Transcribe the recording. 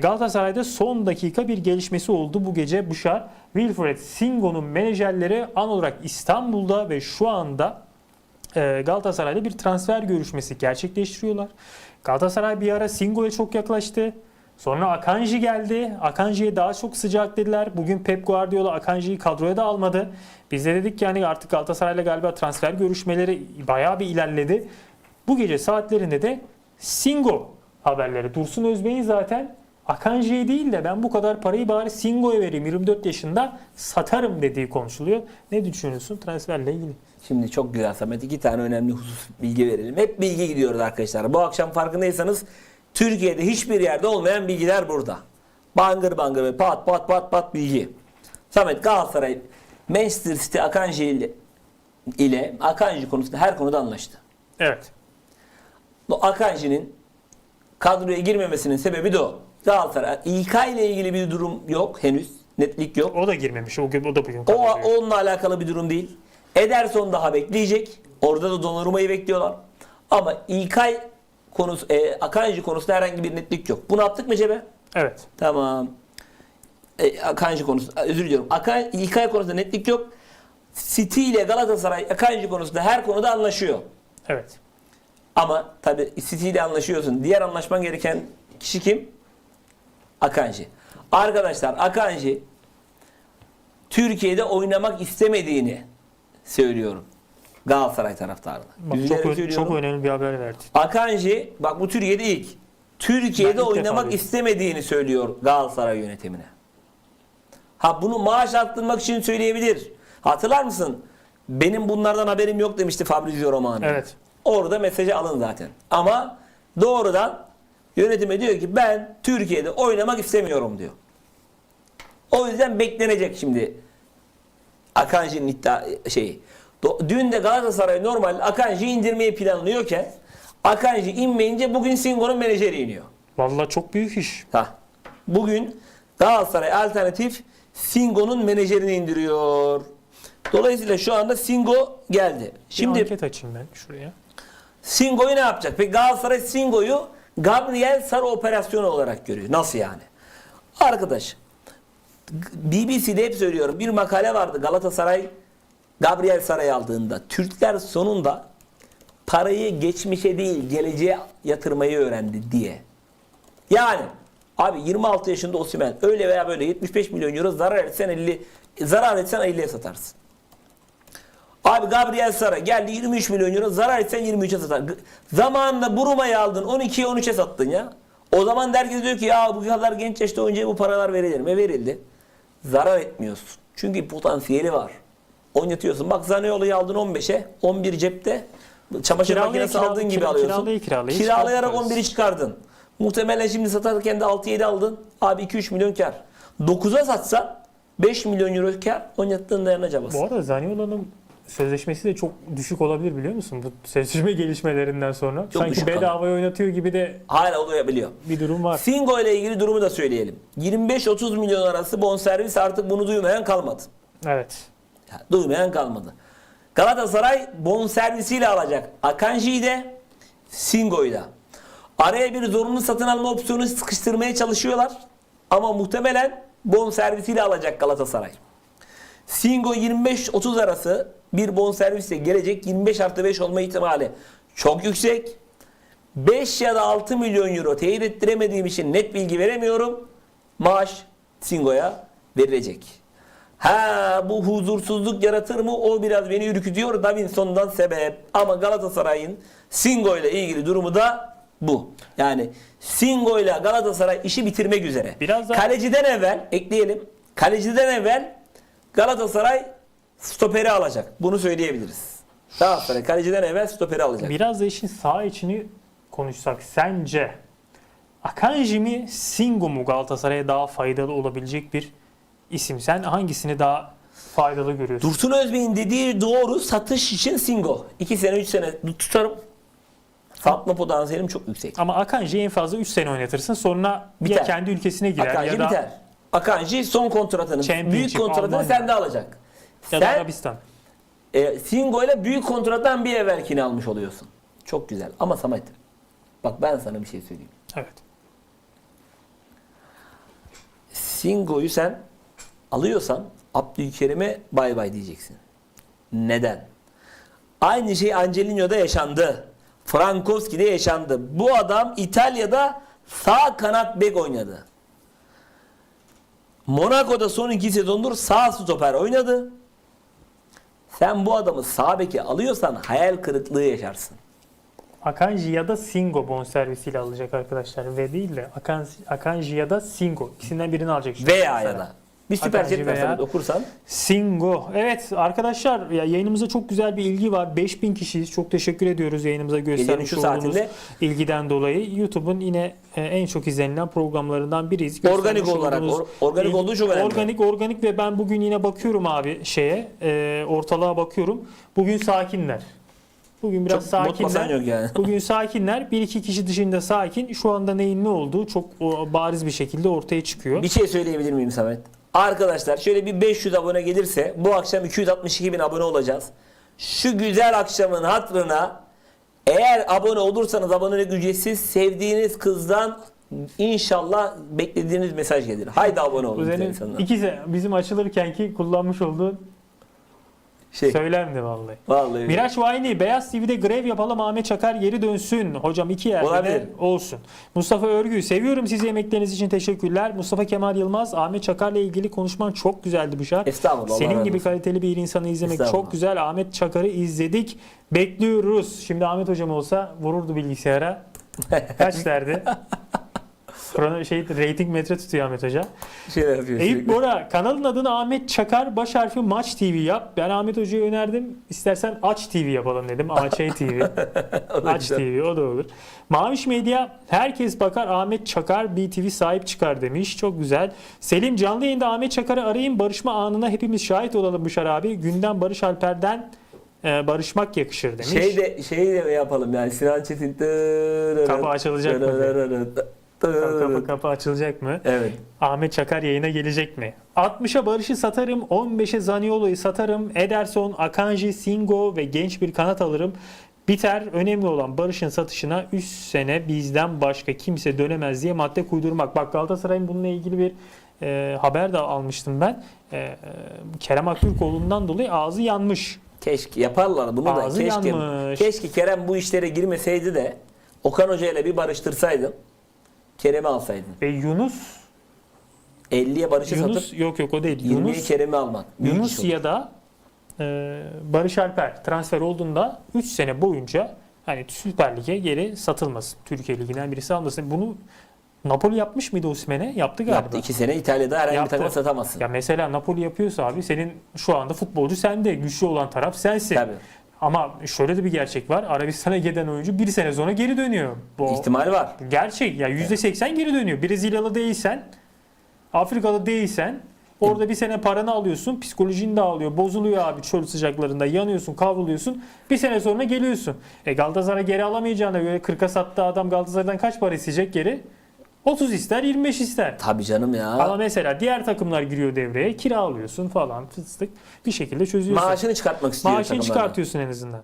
Galatasaray'da son dakika bir gelişmesi oldu bu gece Buşar. Wilfred Singo'nun menajerleri an olarak İstanbul'da ve şu anda e, Galatasaray'da bir transfer görüşmesi gerçekleştiriyorlar. Galatasaray bir ara Singo'ya çok yaklaştı. Sonra Akanji geldi. Akanji'ye daha çok sıcak dediler. Bugün Pep Guardiola Akanji'yi kadroya da almadı. Biz de dedik ki yani artık Galatasaray'la galiba transfer görüşmeleri bayağı bir ilerledi. Bu gece saatlerinde de Singo haberleri. Dursun Özbey'in zaten Akanji'ye değil de ben bu kadar parayı bari Singo'ya vereyim 24 yaşında satarım dediği konuşuluyor. Ne düşünüyorsun transferle ilgili? Şimdi çok güzel Samet. iki tane önemli husus bilgi verelim. Hep bilgi gidiyoruz arkadaşlar. Bu akşam farkındaysanız Türkiye'de hiçbir yerde olmayan bilgiler burada. Bangır bangır ve pat pat pat pat bilgi. Samet Galatasaray Manchester City Akanji ile, ile Akanji konusunda her konuda anlaştı. Evet. Bu Akanji'nin kadroya girmemesinin sebebi de o. Galatasaray İlkay ile ilgili bir durum yok henüz. Netlik yok. O da girmemiş. O, gün- o da bugün O kadroya. onunla alakalı bir durum değil. Ederson daha bekleyecek. Orada da Donnarumma'yı bekliyorlar. Ama İlkay konusu, e, Akanji konusunda herhangi bir netlik yok. Bunu attık mı cebe? Evet. Tamam. E, Akanji konusu, özür diliyorum. Akan, İlkay konusunda netlik yok. City ile Galatasaray Akanji konusunda her konuda anlaşıyor. Evet. Ama tabi City ile anlaşıyorsun. Diğer anlaşman gereken kişi kim? Akanji. Arkadaşlar Akanji Türkiye'de oynamak istemediğini söylüyorum. Galatasaray taraftarına. Bak, Üzülerek çok, söylüyorum. çok önemli bir haber verdi. Akanji bak bu Türkiye'de ilk. Türkiye'de ilk oynamak istemediğini söylüyor Galatasaray yönetimine. Ha bunu maaş arttırmak için söyleyebilir. Hatırlar mısın? Benim bunlardan haberim yok demişti Fabrizio Romano. Evet. Orada mesajı alın zaten. Ama doğrudan yönetime diyor ki ben Türkiye'de oynamak istemiyorum diyor. O yüzden beklenecek şimdi Akanji'nin iddia şeyi. Dün de Galatasaray normal Akanji'yi indirmeyi planlıyorken Akanji inmeyince bugün Singo'nun menajeri iniyor. Vallahi çok büyük iş. Ha. Bugün Galatasaray alternatif Singo'nun menajerini indiriyor. Dolayısıyla şu anda Singo geldi. Şimdi Şimdi anket açayım ben şuraya. Singo'yu ne yapacak? Peki Galatasaray Singo'yu Gabriel Sara operasyonu olarak görüyor. Nasıl yani? Arkadaş BBC'de hep söylüyorum bir makale vardı Galatasaray Gabriel Saray'ı aldığında. Türkler sonunda parayı geçmişe değil geleceğe yatırmayı öğrendi diye. Yani abi 26 yaşında Osimhen öyle veya böyle 75 milyon euro zarar etsen 50 zarar etsen 50'ye satarsın. Abi Gabriel Sara geldi 23 milyon euro zarar etsen 23'e satar. Zamanında Buruma'yı aldın 12'ye 13'e sattın ya. O zaman herkes diyor ki ya bu kadar genç yaşta oyuncuya bu paralar verilir mi? Verildi. Zarar etmiyorsun. Çünkü potansiyeli var. Oynatıyorsun. Bak Zaniolo'yu aldın 15'e 11 cepte. Çamaşır Kiralaya makinesi kirala- aldığın gibi kira- alıyorsun. kiralaya kiralaya Kiralayarak çıkartırız. 11'i çıkardın. Muhtemelen şimdi satarken de 6-7 aldın. Abi 2-3 milyon kar. 9'a satsa 5 milyon euro kar. Oynattığın cabası. Bu arada Zaniolo'nun sözleşmesi de çok düşük olabilir biliyor musun? Bu sözleşme gelişmelerinden sonra. Çok Sanki düşük bedavaya oynatıyor gibi de Hala olabiliyor. bir durum var. Singo ile ilgili durumu da söyleyelim. 25-30 milyon arası bonservis artık bunu duymayan kalmadı. Evet. Ya, duymayan kalmadı. Galatasaray bonservisiyle alacak. Akanji'yi de Singo'yu da. Araya bir zorunlu satın alma opsiyonu sıkıştırmaya çalışıyorlar. Ama muhtemelen bonservisiyle alacak Galatasaray. Singo 25-30 arası bir bonservisle gelecek 25 artı 5 olma ihtimali çok yüksek. 5 ya da 6 milyon euro teyit ettiremediğim için net bilgi veremiyorum. Maaş Singo'ya verilecek. Ha bu huzursuzluk yaratır mı? O biraz beni ürkütüyor. Davinson'dan sebep. Ama Galatasaray'ın Singo ile ilgili durumu da bu. Yani Singo ile Galatasaray işi bitirmek üzere. Biraz da- Kaleciden evvel ekleyelim. Kaleciden evvel Galatasaray stoperi alacak. Bunu söyleyebiliriz. Galatasaray kaleciden evvel stoperi alacak. Biraz da işin sağ içini konuşsak sence Akanji mi Singo mu Galatasaray'a daha faydalı olabilecek bir isim? Sen hangisini daha faydalı görüyorsun? Dursun Özbey'in dediği doğru satış için Singo. 2 sene 3 sene tutarım. Satma potansiyelim çok yüksek. Ama Akanji'yi en fazla 3 sene oynatırsın. Sonra ya Biter. kendi ülkesine girer Akanji ya da, biter. Akanji son kontratını, büyük kontratını Almanya. sende alacak. Ya da Sen Arabistan. e, Singo ile büyük kontrattan bir evvelkini almış oluyorsun. Çok güzel. Ama Samet bak ben sana bir şey söyleyeyim. Evet. Singo'yu sen alıyorsan Abdülkerim'e bay bay diyeceksin. Neden? Aynı şey Angelino'da yaşandı. Frankowski'de yaşandı. Bu adam İtalya'da sağ kanat bek oynadı. Monaco'da son iki sezondur sağ stoper oynadı. Sen bu adamı sağ beke alıyorsan hayal kırıklığı yaşarsın. Akanji ya da Singo bonservisiyle alacak arkadaşlar. Ve değil de Akan, Akanji ya da Singo. İkisinden birini alacak. Veya ya da. Bir süper chat veya... okursan. Singo. Evet arkadaşlar ya yayınımıza çok güzel bir ilgi var. 5000 kişiyiz. Çok teşekkür ediyoruz yayınımıza göstermiş şu olduğunuz saatinde- ilgiden dolayı. YouTube'un yine e, en çok izlenilen programlarından biriyiz. Organik Göstermiş olarak, or- organik olduğu çok önemli. Organik organik ve ben bugün yine bakıyorum abi şeye e, ortalığa bakıyorum. Bugün sakinler. Bugün biraz Çok sakinler. yani. Bugün sakinler. Bir iki kişi dışında sakin. Şu anda neyin ne olduğu çok bariz bir şekilde ortaya çıkıyor. Bir şey söyleyebilir miyim Samet? Arkadaşlar şöyle bir 500 abone gelirse bu akşam 262 bin abone olacağız. Şu güzel akşamın hatırına eğer abone olursanız abonelik ücretsiz sevdiğiniz kızdan inşallah beklediğiniz mesaj gelir. Haydi abone olun Kuzenin ikisi bizim açılırkenki kullanmış olduğu Şey, söylemdi vallahi. vallahi. Miraç Vayni, Beyaz TV'de grev yapalım Ahmet Çakar geri dönsün. Hocam iki yerde Olabilir. de olsun. Mustafa Örgü, seviyorum sizi emekleriniz için teşekkürler. Mustafa Kemal Yılmaz, Ahmet Çakar'la ilgili konuşman çok güzeldi Büşar. Estağfurullah, Senin gibi kaliteli bir insanı izlemek çok güzel. Ahmet Çakar'ı izledik. Bekliyoruz. Şimdi Ahmet hocam olsa vururdu bilgisayara. Kaç derdi? Krono- şey rating metre tutuyor Ahmet Hoca. şey yapıyor. Eyüp. Bora kanalın adını Ahmet Çakar baş harfi Maç TV yap. Ben Ahmet Hoca'ya önerdim. İstersen Aç TV yapalım dedim. AÇ TV. Aç. TV o da olur. Maviş Medya herkes bakar Ahmet Çakar BTV sahip çıkar demiş. Çok güzel. Selim canlı yayında Ahmet Çakar'ı arayın. Barışma anına hepimiz şahit olalım Büşar abi. Günden Barış Alper'den e, barışmak yakışır demiş. Şey de şey de yapalım yani Sinan Çetin. Kapı açılacak mı? Kapı, kapı kapı açılacak mı? Evet. Ahmet Çakar yayına gelecek mi? 60'a Barış'ı satarım, 15'e Zaniolo'yu satarım, Ederson, Akanji, Singo ve genç bir kanat alırım. Biter. Önemli olan Barış'ın satışına 3 sene bizden başka kimse dönemez diye madde kuydurmak. Bak Galatasaray'ın bununla ilgili bir e, haber de almıştım ben. E, e, Kerem Aktürkoğlu'ndan dolayı ağzı yanmış. Keşke yaparlar bunu da. Ağzı Keşke, yanmış. keşke Kerem bu işlere girmeseydi de Okan Hoca ile bir barıştırsaydın. Kerem'i alsaydın. Ve Yunus, 50'ye Barış'ı Yunus satıp yok yok o değil. 20'ye Yunus Kerem'i almak. Büyük iş Yunus olur. ya da e, Barış Alper transfer olduğunda 3 sene boyunca hani Süper Lig'e geri satılmasın. Türkiye Ligi'nden birisi almasın. Bunu Napoli yapmış mıydı Osimhen'e? Yaptı galiba. Yaptı. 2 sene İtalya'da herhangi Yaptı. bir takıma satamazsın. Ya mesela Napoli yapıyorsa abi senin şu anda futbolcu sende. Güçlü olan taraf sensin. Tabii. Ama şöyle de bir gerçek var. Arabistan'a giden oyuncu bir sene sonra geri dönüyor. Bu İhtimal var. gerçek. Ya %80 geri dönüyor. Brezilyalı değilsen, Afrikalı değilsen orada bir sene paranı alıyorsun. Psikolojin dağılıyor. Bozuluyor abi çöl sıcaklarında. Yanıyorsun, kavruluyorsun. Bir sene sonra geliyorsun. E Galatasaray geri alamayacağına göre 40'a sattığı adam Galatasaray'dan kaç para isteyecek geri? 30 ister, 25 ister. Tabii canım ya. Ama mesela diğer takımlar giriyor devreye. Kira alıyorsun falan fıstık. Bir şekilde çözüyorsun. Maaşını çıkartmak istiyor Maaşını takımlardan. çıkartıyorsun en azından.